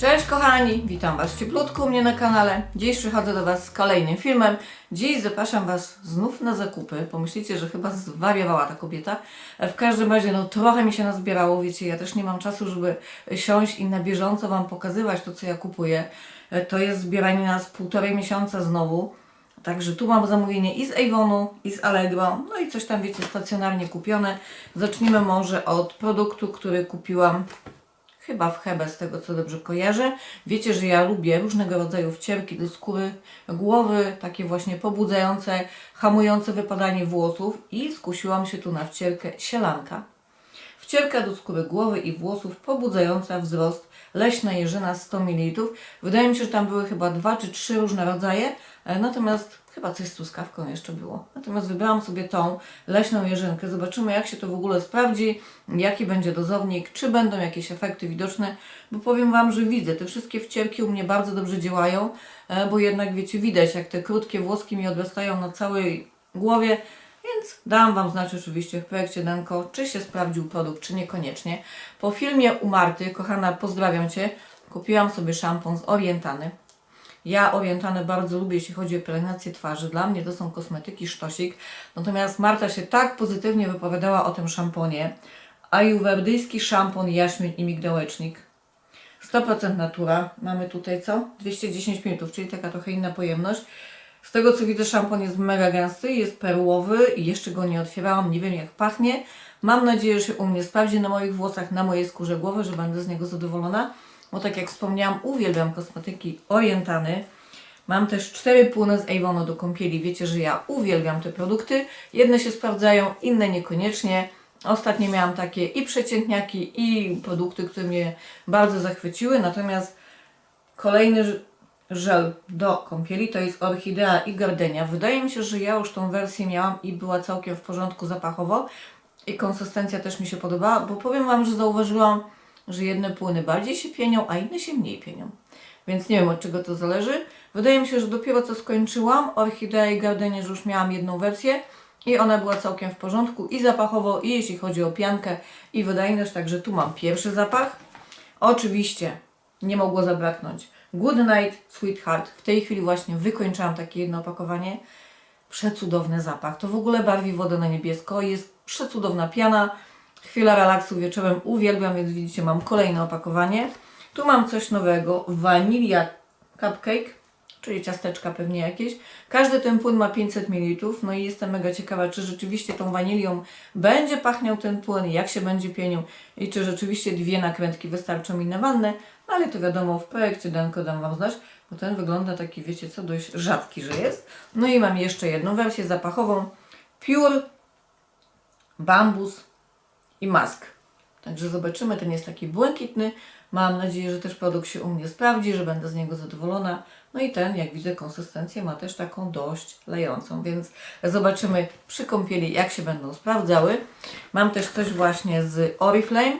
Cześć kochani, witam Was cieplutko u mnie na kanale. Dziś przychodzę do Was z kolejnym filmem. Dziś zapraszam Was znów na zakupy. Pomyślicie, że chyba zwariowała ta kobieta. W każdym razie, no trochę mi się nazbierało, wiecie, ja też nie mam czasu, żeby siąść i na bieżąco Wam pokazywać to, co ja kupuję. To jest zbieranie nas półtorej miesiąca znowu. Także tu mam zamówienie i z Avonu, i z Allegro, no i coś tam, wiecie, stacjonarnie kupione. Zacznijmy może od produktu, który kupiłam chyba w Hebe, z tego co dobrze kojarzę. Wiecie, że ja lubię różnego rodzaju wcierki do skóry głowy, takie właśnie pobudzające, hamujące wypadanie włosów i skusiłam się tu na wcierkę sielanka. Wcierka do skóry głowy i włosów pobudzająca wzrost leśna jeżyna 100 ml. Wydaje mi się, że tam były chyba dwa czy trzy różne rodzaje, e, natomiast chyba coś z truskawką jeszcze było. Natomiast wybrałam sobie tą leśną jeżynkę. Zobaczymy jak się to w ogóle sprawdzi, jaki będzie dozownik, czy będą jakieś efekty widoczne, bo powiem Wam, że widzę, te wszystkie wcierki u mnie bardzo dobrze działają, e, bo jednak wiecie, widać jak te krótkie włoski mi odrastają na całej głowie, więc dałam Wam znać oczywiście w projekcie Denko, czy się sprawdził produkt, czy niekoniecznie. Po filmie u Marty, kochana, pozdrawiam Cię, kupiłam sobie szampon z Orientany. Ja Orientany bardzo lubię, jeśli chodzi o pielęgnację twarzy. Dla mnie to są kosmetyki sztosik. Natomiast Marta się tak pozytywnie wypowiadała o tym szamponie. Ajuwerdyjski szampon, jaśmień i migdałecznik. 100% natura. Mamy tutaj co? 210 ml, czyli taka trochę inna pojemność. Z tego co widzę, szampon jest mega gęsty, jest perłowy i jeszcze go nie otwierałam, nie wiem jak pachnie. Mam nadzieję, że się u mnie sprawdzi na moich włosach, na mojej skórze głowy, że będę z niego zadowolona. Bo tak jak wspomniałam, uwielbiam kosmetyki Orientany. Mam też cztery płyny z Avonu do kąpieli. Wiecie, że ja uwielbiam te produkty. Jedne się sprawdzają, inne niekoniecznie. Ostatnio miałam takie i przeciętniaki, i produkty, które mnie bardzo zachwyciły. Natomiast kolejny żel do kąpieli to jest Orchidea i Gardenia. Wydaje mi się, że ja już tą wersję miałam i była całkiem w porządku zapachowo. I konsystencja też mi się podobała, bo powiem Wam, że zauważyłam, że jedne płyny bardziej się pienią, a inne się mniej pienią. Więc nie wiem od czego to zależy. Wydaje mi się, że dopiero co skończyłam Orchidea i Gardenia, że już miałam jedną wersję i ona była całkiem w porządku i zapachowo, i jeśli chodzi o piankę i wydajność. Także tu mam pierwszy zapach. Oczywiście nie mogło zabraknąć Good Night Sweetheart. W tej chwili właśnie wykończyłam takie jedno opakowanie. Przecudowny zapach. To w ogóle barwi wodę na niebiesko. Jest przecudowna piana. Chwila relaksu wieczorem uwielbiam, więc widzicie, mam kolejne opakowanie. Tu mam coś nowego. Vanilla Cupcake, czyli ciasteczka pewnie jakieś. Każdy ten płyn ma 500 ml. No i jestem mega ciekawa, czy rzeczywiście tą wanilią będzie pachniał ten płyn, jak się będzie pienił i czy rzeczywiście dwie nakrętki wystarczą mi na wannę. No ale to wiadomo, w projekcie Danko dam Wam znać, bo ten wygląda taki, wiecie co, dość rzadki, że jest. No i mam jeszcze jedną wersję zapachową. Pure Bambus i Mask. Także zobaczymy, ten jest taki błękitny. Mam nadzieję, że też produkt się u mnie sprawdzi, że będę z niego zadowolona. No i ten, jak widzę, konsystencję ma też taką dość lejącą, więc zobaczymy przy kąpieli, jak się będą sprawdzały. Mam też coś właśnie z Oriflame.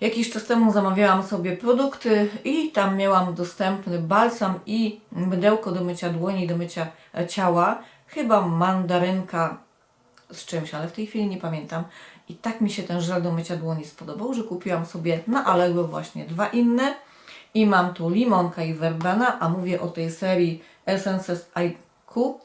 Jakiś czas temu zamawiałam sobie produkty i tam miałam dostępny balsam i mydełko do mycia dłoni, do mycia e, ciała. Chyba mandarynka z czymś, ale w tej chwili nie pamiętam. I tak mi się ten żel do mycia dłoni spodobał, że kupiłam sobie na Allegro właśnie dwa inne. I mam tu limonka i verbena, a mówię o tej serii Essences IQ.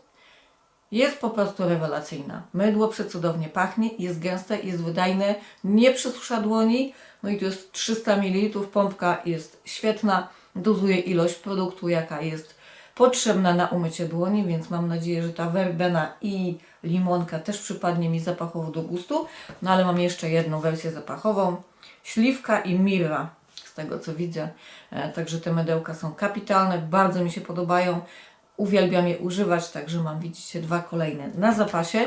Jest po prostu rewelacyjna. Mydło przecudownie pachnie, jest gęste, jest wydajne, nie przesusza dłoni. No i tu jest 300 ml, pompka jest świetna, dozuje ilość produktu, jaka jest potrzebna na umycie dłoni, więc mam nadzieję, że ta werbena i limonka też przypadnie mi zapachowo do gustu. No ale mam jeszcze jedną wersję zapachową, śliwka i mirra, z tego co widzę. E, Także te mydełka są kapitalne, bardzo mi się podobają. Uwielbiam je używać, także mam, widzicie, dwa kolejne na zapasie.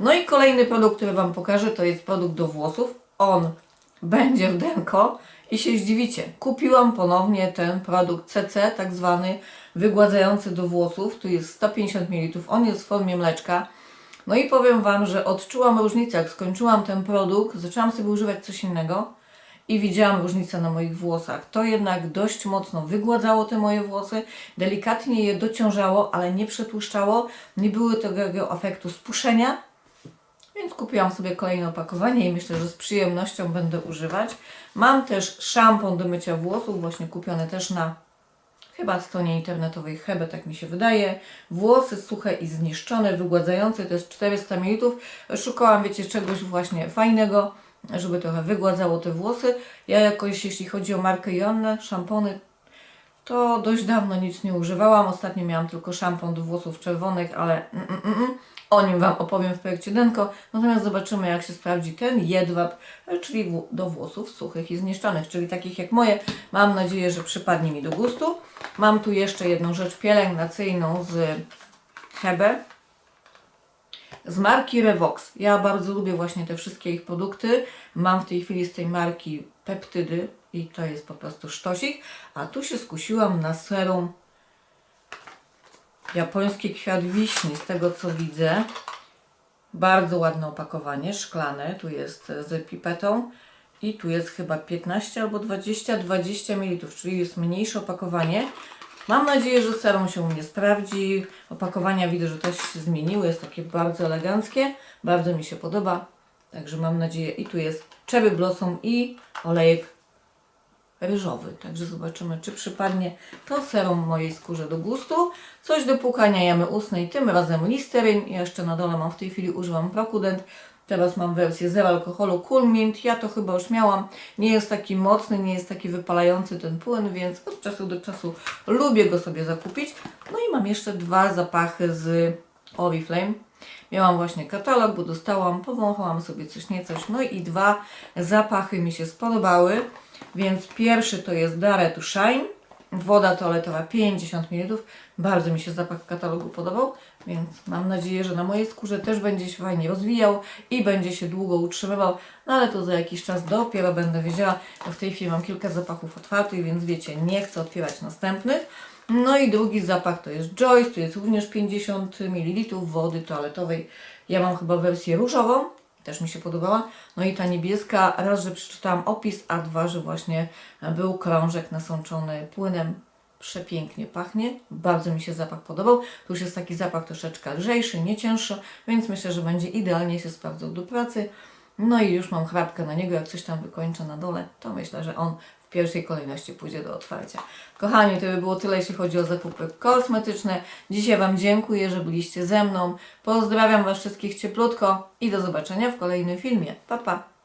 No i kolejny produkt, który Wam pokażę, to jest produkt do włosów. On będzie w Denko i się zdziwicie. Kupiłam ponownie ten produkt CC, tak zwany wygładzający do włosów. Tu jest 150 ml, on jest w formie mleczka. No i powiem Wam, że odczułam różnicę. Jak skończyłam ten produkt, zaczęłam sobie używać coś innego i widziałam różnicę na moich włosach. To jednak dość mocno wygładzało te moje włosy, delikatnie je dociążało, ale nie przetłuszczało. Nie było tego efektu spuszczenia, więc kupiłam sobie kolejne opakowanie i myślę, że z przyjemnością będę używać. Mam też szampon do mycia włosów, właśnie kupiony też na chyba stronie internetowej Hebe, tak mi się wydaje. Włosy suche i zniszczone, wygładzające, to jest 400 ml. Szukałam, wiecie, czegoś właśnie fajnego, żeby trochę wygładzało te włosy. Ja jakoś, jeśli chodzi o markę Joannę, szampony, to dość dawno nic nie używałam. Ostatnio miałam tylko szampon do włosów czerwonych, ale mm, mm, mm, o nim Wam opowiem w projekcie Denko. Natomiast zobaczymy, jak się sprawdzi ten jedwab, czyli do włosów suchych i zniszczonych, czyli takich jak moje. Mam nadzieję, że przypadnie mi do gustu. Mam tu jeszcze jedną rzecz pielęgnacyjną z Hebe z marki Revox. Ja bardzo lubię właśnie te wszystkie ich produkty. Mam w tej chwili z tej marki peptydy i to jest po prostu sztosik. A tu się skusiłam na serum japoński kwiat wiśni, z tego co widzę. Bardzo ładne opakowanie, szklane. Tu jest e, z pipetą i tu jest chyba 15 albo 20, 20 ml, czyli jest mniejsze opakowanie. Mam nadzieję, że serum się u mnie sprawdzi. Opakowania widzę, że też się zmieniły, jest takie bardzo eleganckie. Bardzo mi się podoba. Także mam nadzieję, i tu jest Cherry Blossom i olejek ryżowy. Także zobaczymy, czy przypadnie to serum mojej skórze do gustu. Coś do płukania jamy ustnej, tym razem Listerine. Ja jeszcze na dole mam w tej chwili, używam Prokudent. Teraz mam wersję zero alkoholu Cool Mint. Ja to chyba już miałam. Nie jest taki mocny, nie jest taki wypalający ten płyn, więc od czasu do czasu lubię go sobie zakupić. No i mam jeszcze dwa zapachy z Oriflame. Miałam właśnie katalog, bo dostałam, powąchałam sobie coś niecoś. No i dwa zapachy mi się spodobały. Więc pierwszy to jest Dare to Shine. Woda toaletowa 50 ml. Bardzo mi się zapach katalogu podobał, więc mam nadzieję, że na mojej skórze też będzie się fajnie rozwijał i będzie się długo utrzymywał. No ale to za jakiś czas dopiero będę wiedziała. Bo w tej chwili mam kilka zapachów otwartych, więc wiecie, nie chcę otwierać następnych. No i drugi zapach to jest Joyce, tu jest również 50 ml wody toaletowej. Ja mam chyba wersję różową, też mi się podobała. No i ta niebieska, raz, że przeczytałam opis, a dwa, że właśnie był krążek nasączony płynem. Przepięknie pachnie, bardzo mi się zapach podobał. Tu już jest taki zapach troszeczkę lżejszy, nie cięższy, więc myślę, że będzie idealnie się sprawdzał do pracy. No i już mam chrapkę na niego, jak coś tam wykończę na dole, to myślę, że on pierwszej kolejności pójdzie do otwarcia. Kochani, to by było tyle, jeśli chodzi o zakupy kosmetyczne. Dzisiaj Wam dziękuję, że byliście ze mną. Pozdrawiam Was wszystkich cieplutko i do zobaczenia w kolejnym filmie. Pa, pa!